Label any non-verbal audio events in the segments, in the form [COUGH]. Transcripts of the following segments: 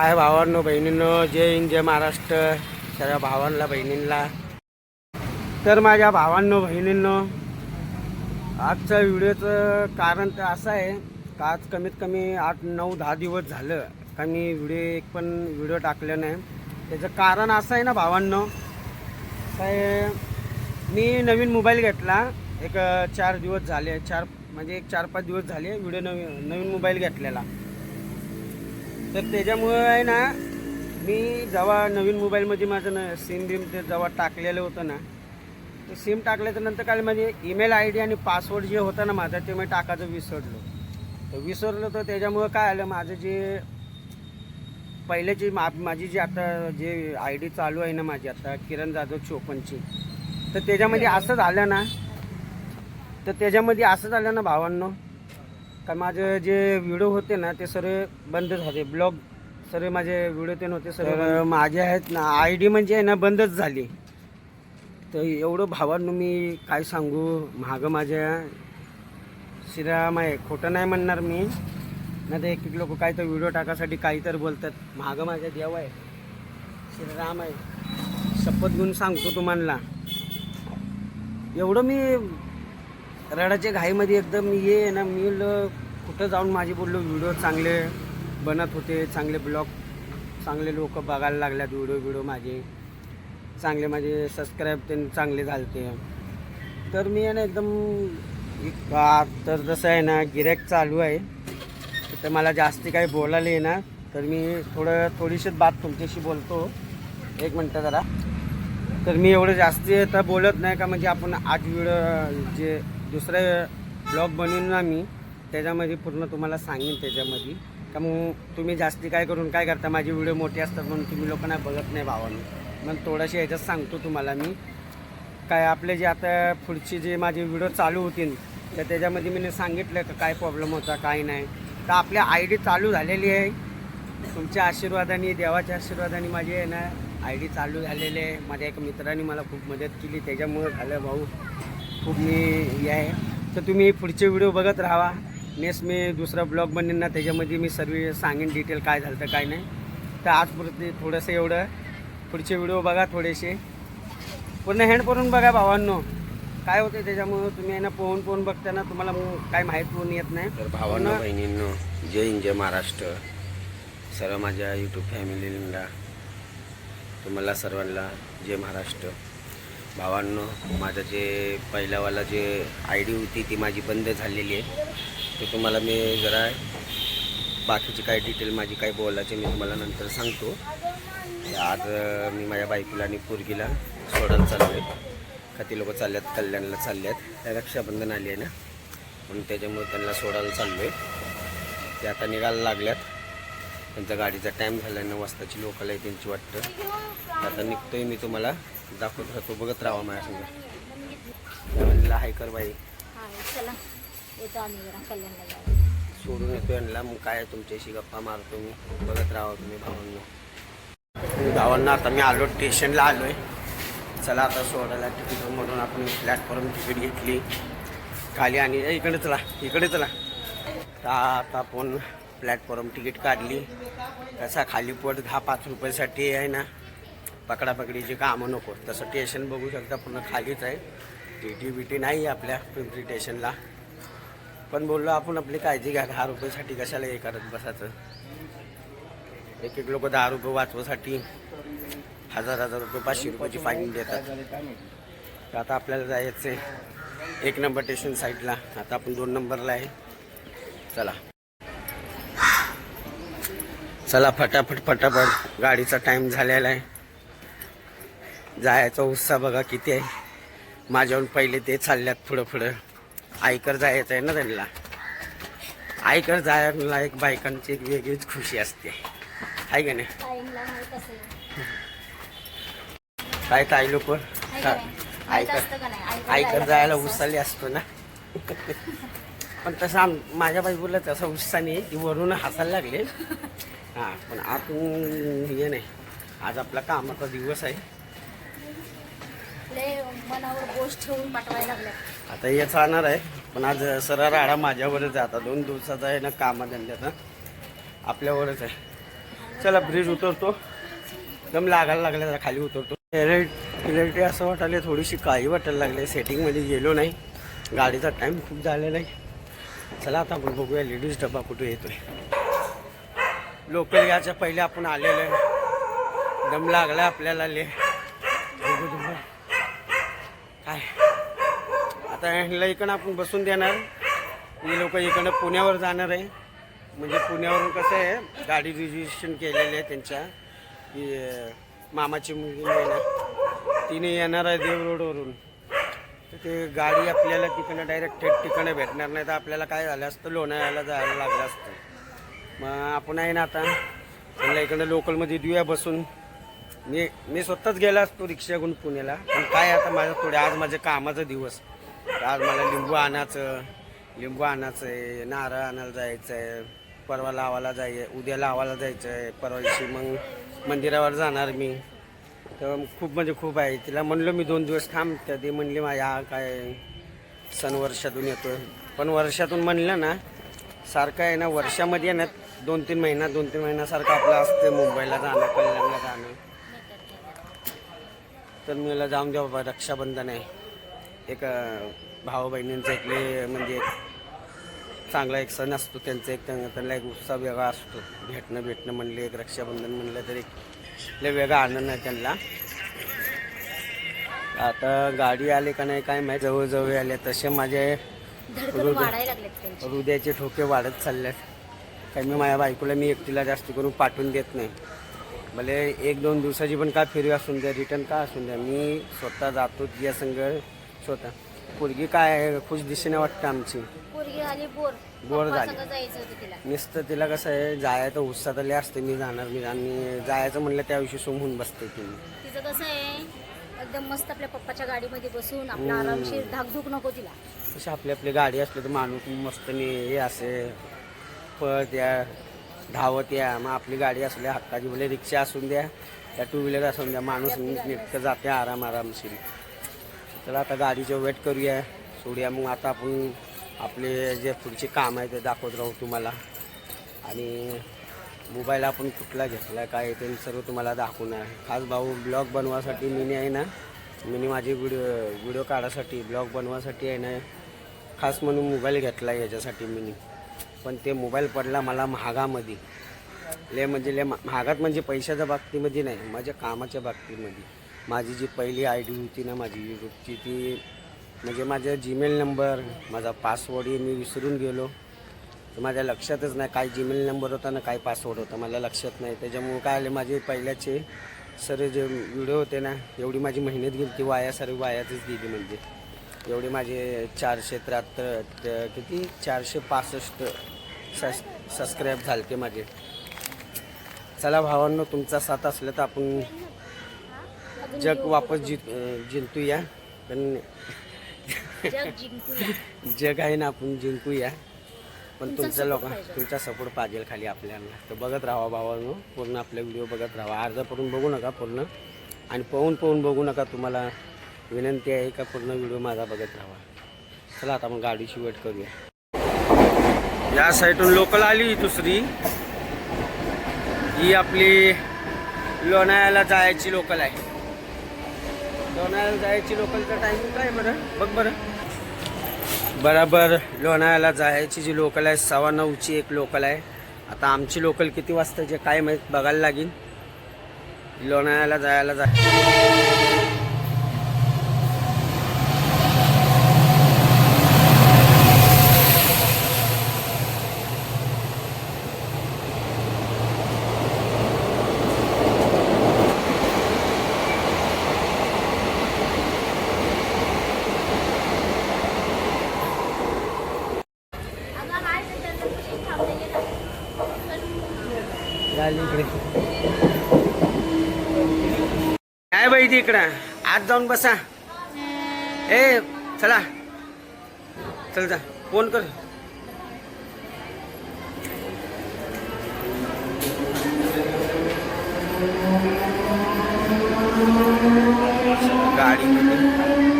काय भावांनो बहिणींनो जय हिंद जय महाराष्ट्र सगळ्या भावांना बहिणींना. तर माझ्या भावांनो बहिणींनो आजच्या व्हिडिओचं कारण तर असं आहे का आज कमीत कमी आठ नऊ दहा दिवस झालं का मी व्हिडिओ एक पण व्हिडिओ टाकले नाही. त्याचं कारण असं आहे ना भावांनो काय मी नवीन मोबाईल घेतला एक चार दिवस झाले चार म्हणजे एक चार पाच दिवस झाले व्हिडिओ नवीन नवीन मोबाईल घेतलेला. तर त्याच्यामुळे आहे ना मी जेव्हा नवीन मोबाईलमध्ये माझं ना सिम बिम ते जेव्हा टाकलेलं होतं ना ते सिम टाकल्याच्या नंतर काय माझे ईमेल आय डी आणि पासवर्ड जे होता ना माझा ते मी टाकायचं विसरलो. तर विसरलो तर त्याच्यामुळं काय आलं माझं जे पहिल्याची मा माझी जी आता जे आय डी चालू आहे ना माझी आता किरण जाधव चोपनची तर त्याच्यामध्ये असं झालं ना तर त्याच्यामध्ये असं झालं ना भावांनो का माझे जे व्हिडिओ होते ना ते सर्व बंद झाले. ब्लॉग सर्व माझे व्हिडिओ ते नव्हते सर्व माझे आहेत ना आय डी म्हणजे आहे ना बंदच झाली. तर एवढं भावांनो मी काय सांगू? महाग माझ्या श्रीराम आहे खोटं नाही म्हणणार मी. नाही तर एक एक लोक काय तर व्हिडिओ टाकासाठी काही तर बोलतात. महाग माझ्या देव आहे श्रीराम आहे शपथ घेऊन सांगतो तुम्हाला. एवढं मी रडाच्या घाईमध्ये एकदम ये आहे ना. मी ल- कुठं जाऊन माझे बोललो व्हिडिओ चांगले बनत होते चांगले ब्लॉग चांगले लोक बघायला लागल्यात व्हिडिओ व्हिडिओ माझे. चांगले माझे सबस्क्राईब ते चांगले झालते. तर मी आहे ना एकदम एक- तर जसं आहे ना गिरॅक चालू आहे. तर मला जास्ती काही बोलायला येणार तर मी थोडं थोडीशीच बात तुमच्याशी बोलतो. एक मिनटं जरा. तर मी एवढं जास्ती आता बोलत नाही का म्हणजे आपण आज व्हिडिओ जे दुसरा ब्लॉग बनवून ना मी त्याच्यामध्ये पूर्ण तुम्हाला सांगेन त्याच्यामध्ये. का मग तुम्ही जास्ती काय करून काय करता माझे व्हिडिओ मोठे असतात म्हणून तुम्ही लोकांना बघत नाही भावानं. मग थोडंशी ह्याच्यात सांगतो तुम्हाला मी. काय आपले जे आता पुढचे जे माझे व्हिडिओ चालू होतील तर त्याच्यामध्ये मी सांगितलं का काय प्रॉब्लेम होता काय नाही. तर आपली आय डी चालू झालेली आहे. तुमच्या आशीर्वादाने देवाच्या आशीर्वादाने माझी आहे ना आय डी चालू झालेली आहे. माझ्या एका मित्राने मला खूप मदत केली त्याच्यामुळं झालं भाऊ. खूप मी हे आहे. तर तुम्ही पुढचे व्हिडिओ बघत राहा. नेक्स्ट मी दुसरा ब्लॉग बनवीन ना त्याच्यामध्ये मी सर्व सांगेन डिटेल काय झालं तर काय नाही. तर आजपुरते थोडंसं एवढं. पुढचे व्हिडिओ बघा थोडेसे. पूर्ण हँड करून बघा भावांनो. काय होते त्याच्यामुळं तुम्ही आहे ना पोहून पोहून बघताना तुम्हाला काय माहीत होऊन येत नाही. तर भावांनो बहिणींनो जय हिंद जय महाराष्ट्र. सर्व माझ्या यूट्यूब फॅमिलीला तुम्हाला सर्वांना जय महाराष्ट्र. भावांनो माझं जे पहिल्यावाला जे आय डी होती ती माझी बंद झालेली आहे. ते तुम्हाला मी जरा बाकीची काय डिटेल माझी काय बोलायचे मी तुम्हाला नंतर सांगतो. आज मी माझ्या बायकोला आणि पोरगीला सोडायला चाललो आहे का ती लोकं चालल्यात कल्याणला चालल्यात. त्या रक्षाबंधन आली आहे ना? म्हणून त्याच्यामुळे त्यांना सोडायला चाललो आहे ते आता निघायला लागल्यात. त्यांच्या गाडीचा टाईम झाला नऊ वाजताची लोकल आहे त्यांची वाटतं. आता निघतोय मी तुम्हाला दाखवत राहतो बघत राहा माझ्यासंग म्हणला हाय कर बाई. सोडून येतो यांना मग काय तुमच्याशी गप्पा मारतो मी बघत राहा तुम्ही भावांना. भावांना आता मी आलो स्टेशनला आलो आहे चला आता सोडायला तिकीट म्हणून आपण प्लॅटफॉर्म तिकीट घेतली. खाली आणि इकडे चला इकडे चला. आता आपण प्लॅटफॉर्म तिकीट काढली. कसा खाली पट दहा पाच रुपयासाठी आहे ना. पकडापकडीची कामं नको. तसं स्टेशन बघू शकता पूर्ण खालीच आहे. टी टी बी टी नाही आहे आपल्या पिंपरी स्टेशनला पण बोललो आपण आपली काळजी घ्या दहा रुपयासाठी कशाला हे करत बसायचं? एक एक लोक दहा रुपये वाचवासाठी हजार हजार रुपये पाचशे रुपयाची फाईन देतात. तर आता आपल्याला जायचं आहे एक नंबर स्टेशन साईडला आता आपण दोन नंबरला आहे. चला. चला फटाफट फटाफट गाडीचा टाईम झालेला आहे. जायचा उत्साह बघा किती आहे. माझ्याहून पहिले ते चालल्यात पुढं पुढं. आईकर जायचं आहे ना त्यांना? आईकर जायला एक बायकांची एक वेगळीच खुशी असते. आहे का नाही? काय ताई लोक? आईकडे आईकर जायला उत्साही असतो ना? [LAUGHS] पण तसं आम माझ्या बायकोला तसा उत्साह नाही ती वरून हसायला लागले. हां पण आतून हे नाही. आज आपला कामाचा दिवस आहे. लय मनावर बोज ठेवून पाठवायला लागल्या. आता हे चालणार आहे पण आज सरळ राडा माझ्यावरच आहे. आता दोन दिवसाचा आहे ना कामा धंद्याचा आपल्यावरच आहे. चला ब्रिज उतरतो. दम लागायला लागला जरा खाली उतरतो. क्लॅरिटी असं वाटायला थोडीशी काळी वाटायला लागली. सेटिंगमध्ये गेलो नाही. गाडीचा टाईम खूप झालेला आहे. चला आता आपण बघूया लेडीज डबा कुठे येतोय. लोकल याच्या पहिले आपण आलेलो आहे. दम लागला आपल्याला ले बघू काय? आता ह्याला इकडं आपण बसून देणार. ही लोक इकडं पुण्यावर जाणार आहे. म्हणजे पुण्यावरून कसं आहे गाडी रिजिस्ट्रेशन केलेली आहे त्यांच्या. मामाची मुलगी येणार. तिने येणार आहे देव रोडवरून तर ते गाडी आपल्याला तिकडं डायरेक्ट थेट तिकडनं भेटणार नाही तर आपल्याला काय झालं असतं लोणावळ्याला जायला लागलं असतं. मग आपण आहे ना आता त्यांना इकडं लोकलमध्ये देऊया बसून. मी मी स्वतःच गेला असतो रिक्षा घेऊन पुण्याला पण काय आता माझं थोडे आज माझ्या कामाचा दिवस. आज मला लिंबू आणायचं लिंबू आणायचं आहे नारळ आणायला जायचं आहे परवा लावायला जाय उद्या लावायला जायचं आहे परवा दिवशी मग मंदिरावर जाणार मी. तर खूप म्हणजे खूप आहे. तिला म्हणलं मी दोन दिवस थांब. तर ते म्हणले माझ्या काय सण वर्षातून येतो पण वर्षातून म्हणलं ना सारखं आहे ना वर्षामध्ये ना दोन तीन महिना दोन तीन महिन्यासारखं आपलं असतं मुंबईला जाणं कल्याणला जाणं. तर मी मला जाऊन द्या बाबा रक्षाबंधन आहे. एक भाऊ बहिणींचं एक म्हणजे चांगला एक सण असतो. त्यांचा एक त्यांना त्यांना एक उत्साह वेगळा असतो. भेटणं भेटणं म्हणले एक रक्षाबंधन म्हणलं तर एक लय वेगळा आनंद आहे त्यांना. आता गाडी आली का नाही काय माहीत जवळजवळ आले. तसे माझे हृदयाचे ठोके वाढत चालल्यात काही मी माझ्या बायकोला मी एकटीला जास्त करून पाठवून देत नाही. भले एक दोन दिवसाची पण का फिरवी असून द्या रिटर्न का असून द्या मी स्वतः जातो तिच्या संग स्वतः. पोरगी काय आहे, खुश दिशेने वाटतं आमची. पोरगी आली बोर. बोर पप्पा झाली. जायचं होतं तिला. नुसतं तिला कसं आहे जायचं उत्साह लय असते मी जाणार मी आणि जायचं म्हणलं त्याविषयी सोमून बसते तिने तिचं कसं आहे एकदम मस्त आपल्या पप्पाच्या गाडीमध्ये बसून आपला आरामशीर धाकधूक नको तिला. तशी आपली आपली गाडी असली तर माणूस मस्तनी हे असे पळत या धावत या मग आपली गाडी असली हक्काची भले रिक्षा असून द्या त्या टू व्हीलर असून द्या माणूस नीट जाते आराम आरामशीर. चला आता गाडीचं वेट करूया सोडूया मग आता आपण आपले जे पुढचे काम आहे ते दाखवत राहू तुम्हाला. आणि मोबाईल आपण कुठला घेतला काय ते सर्व तुम्हाला दाखवणार खास भाऊ ब्लॉग बनवासाठी मी आहे ना मी माझी व्हिडिओ व्हिडिओ काढासाठी ब्लॉग बनवासाठी आहे ना खास म्हणून मोबाईल घेतला याच्यासाठी मी पण ते मोबाईल पडला मला महागामध्ये. ले म्हणजे ले महागात म्हणजे पैशाच्या बाबतीमध्ये नाही माझ्या कामाच्या बाबतीमध्ये. माझी जी पहिली आय डी होती ना माझी यूट्यूबची ती म्हणजे माझा जीमेल नंबर माझा पासवर्ड हे मी विसरून गेलो. तर माझ्या लक्षातच नाही काय जीमेल नंबर होता ना काय पासवर्ड होता. मला लक्षात नाही. त्याच्यामुळे काय आले माझे पहिल्याचे सर्व जे व्हिडिओ होते ना एवढी माझी मेहनत गेली ती वाया सर्व वायातच गेली म्हणजे. एवढे माझे चारशे त्र्याहत्तर किती? चारशे पासष्ट सस सबस्क्राईब झाले ते माझे. चला भावांनो तुमचा साथ असला तर आपण जग वापस जित जिंतूया. जिंकूया पण जग आहे ना आपण जिंकूया. पण तुमचा लोक. तुमचा सपोर्ट पाहिजे खाली आपल्याला. तर बघत राहा भावानो पूर्ण आपले व्हिडिओ बघत राहा. अर्धा पडून बघू नका पूर्ण. आणि पाहून पाहून बघू नका तुम्हाला विनंती आहे का पूर्ण व्हिडिओ माझा बघत राहा. चला आता आपण गाडीची वेट करूया. या साईडून लोकल आली दुसरी. ही आपली लोणाळ्याला जायची लोकल आहे. लोणाळ्याला जायची लोकलचा टायमिंग काय बरं? बघ बरं. बराबर लोणाळ्याला जायची जी लोकल आहे सव्वा नऊची एक लोकल आहे. आता आमची लोकल किती वाजता आहे काय माहीत बघायला लागेल. लोणाळ्याला जायला जा आली इकडे. काय बाई ती इकडं? आत जाऊन बसा. ए चला. चल जा. फोन कर. गाडी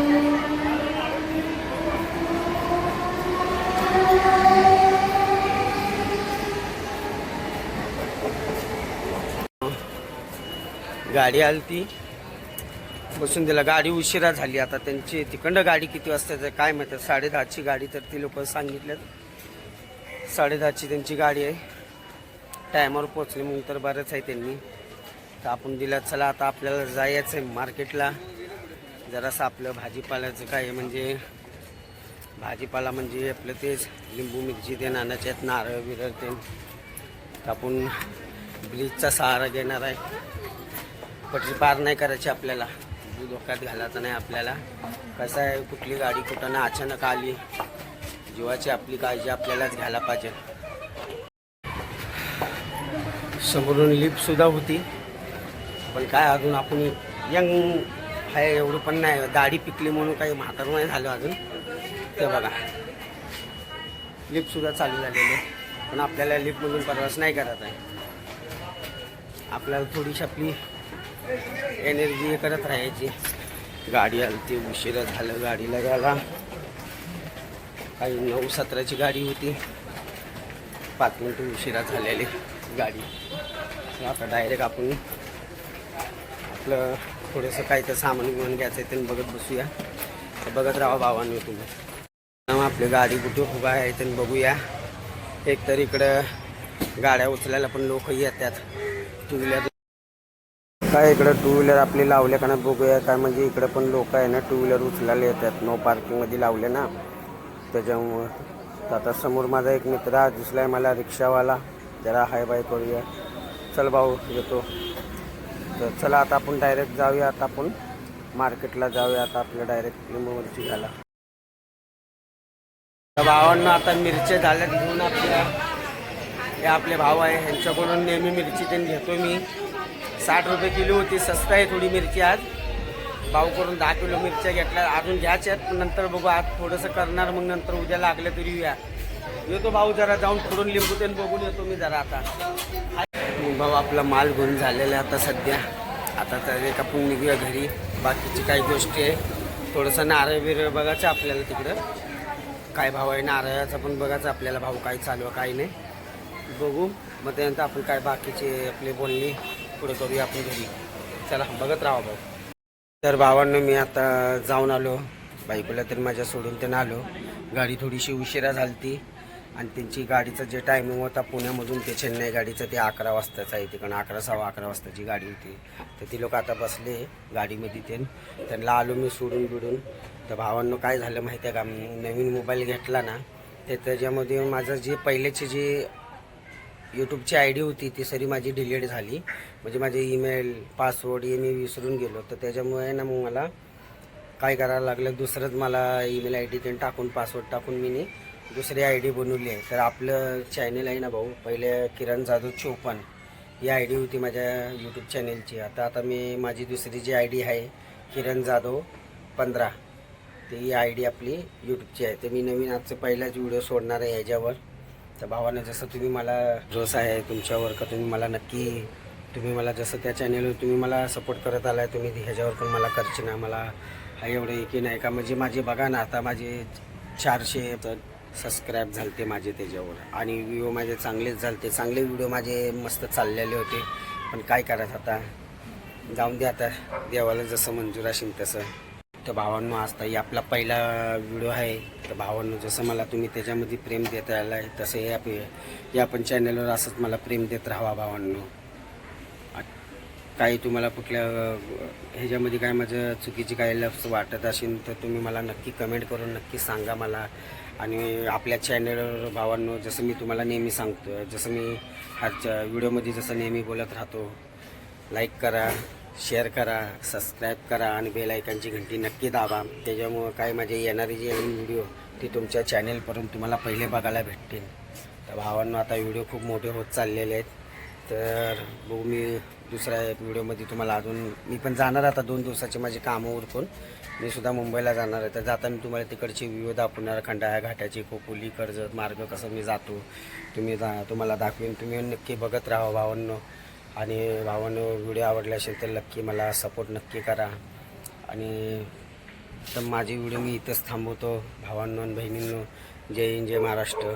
गाडी आली ती बसून दिला. गाडी उशिरा झाली आता. त्यांची तिकडं गाडी किती वाजता काय माहिती. साडेदहाची गाडी तर ती लोक सांगितल्यात. साडेदहाची त्यांची गाडी आहे. टायमावर पोचली म्हणून तर बरंच आहे त्यांनी. तर आपण दिला चला आता आपल्याला जायचं आहे मार्केटला. जरासं आपलं भाजीपाल्याचं काय म्हणजे भाजीपाला म्हणजे आपलं तेच. लिंबू मिरची ते नानाचे आहेत नारळ बिरळ ते. आपण ब्रिजचा सहारा घेणार आहे. पटरी पार नाही करायची आपल्याला. धोक्यात घालायचं नाही आपल्याला. कसं आहे कुठली गाडी कुठं ना अचानक आली. जीवाची आपली काळजी आपल्यालाच घ्यायला पाहिजे. समोरून लिफ्टसुद्धा होती. पण काय अजून आपण यंग आहे एवढं पण नाही. दाढी पिकली म्हणून काही म्हातार नाही झालं अजून. ते बघा. लिफ्टसुद्धा चालू झालेली पण आपल्याला लिफ्टमधून प्रवास नाही करायचा आहे. आपल्याला थोडीशी आपली एनर्जी हे करत राहायची. गाडी आली ती उशिरा झालं गाडीला गेला काही नऊ सतराची गाडी होती. पाच मिनटं उशिरा झालेली गाडी. आता डायरेक्ट आपण आपलं थोडंसं काही तर सामान घेऊन घ्यायचं आहे ते बघत बसूया. तर बघत राहा भावांनी तुम्ही. मग आपली गाडी कुठे उभा आहे ते बघूया. एकतर इकडं गाड्या उचलायला पण लोक येतात. टू व्हीलर काय इकडं टू व्हीलर आपली लावले का ना बघूया. काय म्हणजे इकडं पण लोक आहे ना टू व्हीलर उचलायला येतात. नो पार्किंगमध्ये लावले ना. त्याच्यामुळं. तर आता समोर माझा एक मित्र आज आहे मला रिक्षावाला. जरा हाय बाय करूया. चल भाऊ येतो. तर चला आता आपण डायरेक्ट जाऊया. आता आपण मार्केटला जाऊया. आता आपल्या डायरेक्ट लिंबू मिरची घ्यायला भावांना आता मिरच्या झाल्यात घेऊन आपल्या हे आपले भाव आहे. ह्यांच्याकडून नेहमी मिरची त्यांनी घेतो मी. साठ रुपये किलो होती स्वस्त आहे थोडी मिरची आज. भाऊ करून दहा किलो मिरच्या घेतल्या अजून घ्यायच्या आहेत. पण नंतर बघू आज थोडंसं करणार मग नंतर उद्या लागलं तरी येऊया. येतो भाऊ जरा जाऊन थोडून लिंबू तेन बघून येतो मी जरा आता. भाऊ आपला माल घेऊन झालेला आहे आता सध्या. आता तर एका पण निघूया घरी. बाकीची काही गोष्टी आहे. थोडंसं नारळ बिरळ बघायचं आपल्याला तिकडं. काय भाव आहे नारळाचा पण बघायचं आपल्याला. भाऊ काय चालू आहे काय नाही. बघू मग त्यानंतर आपण काय बाकीचे आपले बोलणी. पुढे करूया आपण घरी. चला बघत राहा भाऊ तर भावांना मी आता जाऊन आलो. बायकोला तरी माझ्या सोडून त्यांना आलो. गाडी थोडीशी उशिरा झाली ती आणि त्यांची गाडीचं जे टायमिंग होता पुण्यामधून ते चेन्नई गाडीचं ते अकरा वाजताचं आहे तिकडं. अकरा सव्वा अकरा वाजताची गाडी होती. तर ती लोक आता बसले गाडीमध्ये ते. त्यांना आलो मी सोडून बिडून. तर भावांनो काय झालं माहिती आहे का? मी नवीन मोबाईल घेतला ना ते त्याच्यामध्ये माझं जे पहिलेचे जे यूट्यूबची आय डी होती ती सरी माझी डिलीट झाली. म्हणजे माझे ईमेल पासवर्ड हे मी विसरून गेलो. तर त्याच्यामुळे ना मग मला काय करायला लागलं दुसरंच मला ईमेल आय डी ते टाकून पासवर्ड टाकून मी दुसरी आय डी बनवली आहे. तर आपलं चॅनल आहे ना भाऊ पहिले किरण जाधव चोपन ही आय डी होती माझ्या यूट्यूब चॅनेलची आता आता मी माझी दुसरी जी आय डी आहे किरण जाधव पंधरा ती आय डी आपली यूट्यूबची आहे. तर मी नवीन आजचं पहिलाच व्हिडिओ सोडणार आहे ह्याच्यावर तर भावानं जसं तुम्ही मला भरोसा आहे तुमच्यावर का तुम्ही मला नक्की तुम्ही मला जसं त्या चॅनेलवर तुम्ही मला सपोर्ट करत आलाय तुम्ही ह्याच्यावर पण मला करचे ना मला एवढं की नाही का? म्हणजे माझे बघा ना आता माझे चारशे सबस्क्राईब झालते माझे त्याच्यावर. आणि व्हिडिओ माझे चांगलेच झाले ते चांगले व्हिडिओ माझे मस्त चाललेले होते. पण काय करायचं आता? जाऊन द्या आता. देवाला जसं मंजूर असेल तसं. तर भावांनो आज ताई आपला पहिला व्हिडिओ आहे. तर भावांनो जसं मला तुम्ही त्याच्यामध्ये प्रेम देत राहिला आहे तसं या या पण चॅनलवर असंच मला प्रेम देत राहावा भावांनो. काही तुम्हाला कुठल्या ह्याच्यामध्ये काय माझं चुकीची काही लफ्स वाटत असेल तर तुम्ही मला नक्की कमेंट करून नक्की सांगा मला. आणि आपल्या चॅनलवर भावांनो जसं मी तुम्हाला नेहमी सांगतो जसं मी आजच्या व्हिडिओमध्ये जसं नेहमी बोलत राहतो लाईक करा शेअर करा सबस्क्राईब करा आणि बेल घंटी नक्की दाबा. त्याच्यामुळं काय माझे येणारे जे व्हिडिओ ते तुमच्या चॅनेलपर्यंत तुम्हाला पहिले बघायला भेटतील. तर भावांनो आता व्हिडिओ खूप मोठे होत चाललेले आहेत. तर बघू मी दुसऱ्या व्हिडिओमध्ये तुम्हाला अजून मी पण जाणार आता दोन दिवसाचे माझे कामं उरकून. मी सुद्धा मुंबईला जाणार आहे. तर जाताना तुम्हाला तिकडची विविध दाखवणार खंडाळ्या घाटाची खोपोली कर्जत मार्ग कसं मी जातो तुम्ही जा तुम्हाला दाखवीन. तुम्ही नक्की बघत राहा हो भावांनो. आणि भावांनो व्हिडिओ आवडले असेल तर नक्की मला सपोर्ट नक्की करा. आणि तर माझी व्हिडिओ मी इथंच थांबवतो. भावांनो आणि बहिणींनो जय हिंद जय महाराष्ट्र.